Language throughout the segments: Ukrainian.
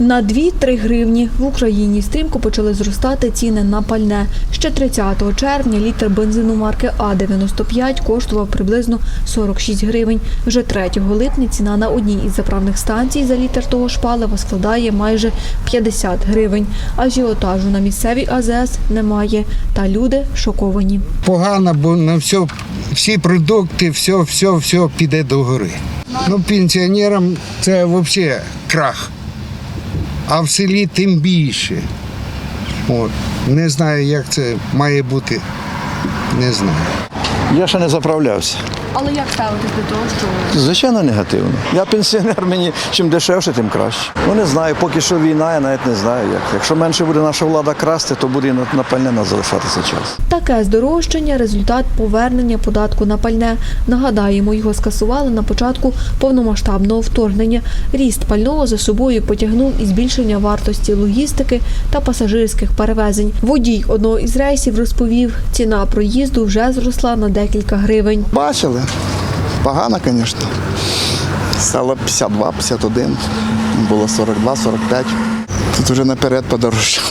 На 2-3 гривні в Україні стрімко почали зростати ціни на пальне. Ще 30 червня літр бензину марки А95 коштував приблизно 46 гривень. Вже 3 липня ціна на одній із заправних станцій за літр того ж палива складає майже 50 гривень. Ажіотажу на місцевій АЗС немає, та люди шоковані. погано, бо на все, всі продукти, все, все, все піде до гори. Ну, пенсіонерам це взагалі крах. А в селі тим більше. От. Не знаю, як це має бути. Не знаю. Я ще не заправлявся. Але як ставитись до того, що Звичайно, негативно. Я пенсіонер, мені чим дешевше, тим краще. Ну не знаю, поки що війна, я навіть не знаю як. Якщо менше буде наша влада красти, то буде на, на пальне нас залишатися час. Таке здорожчання – результат повернення податку на пальне. Нагадаємо, його скасували на початку повномасштабного вторгнення. Ріст пального за собою потягнув і збільшення вартості логістики та пасажирських перевезень. Водій одного із рейсів розповів, ціна проїзду вже зросла на декілька гривень. Бачили. Погано, звісно. Стало 52, 51, було 42, 45. Тут вже наперед подорожчало.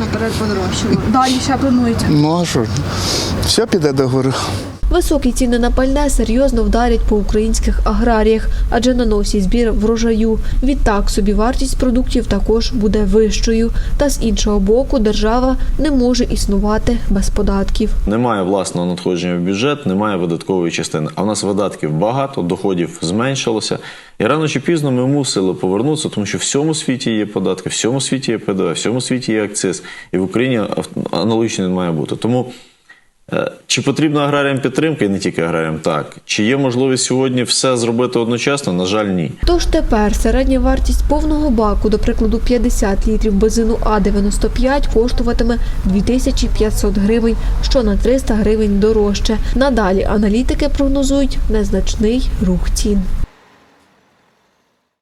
Наперед подорожчало. Далі ще плануєте. Ну а що? Все піде до гори. Високі ціни на пальне серйозно вдарять по українських аграріях, адже на носі збір врожаю. Відтак собівартість продуктів також буде вищою. Та з іншого боку, держава не може існувати без податків. Немає власного надходження в бюджет, немає видаткової частини. А в нас видатків багато, доходів зменшилося. І рано чи пізно ми мусили повернутися, тому що в всьому світі є податки, в всьому світі є ПДВ, в всьому світі є акциз. І в Україні аналогічно не має бути. Тому чи потрібна аграріям підтримка, і не тільки аграріям, так. Чи є можливість сьогодні все зробити одночасно? На жаль, ні. Тож тепер середня вартість повного баку, до прикладу, 50 літрів бензину А95 коштуватиме 2500 гривень, що на 300 гривень дорожче. Надалі аналітики прогнозують незначний рух цін.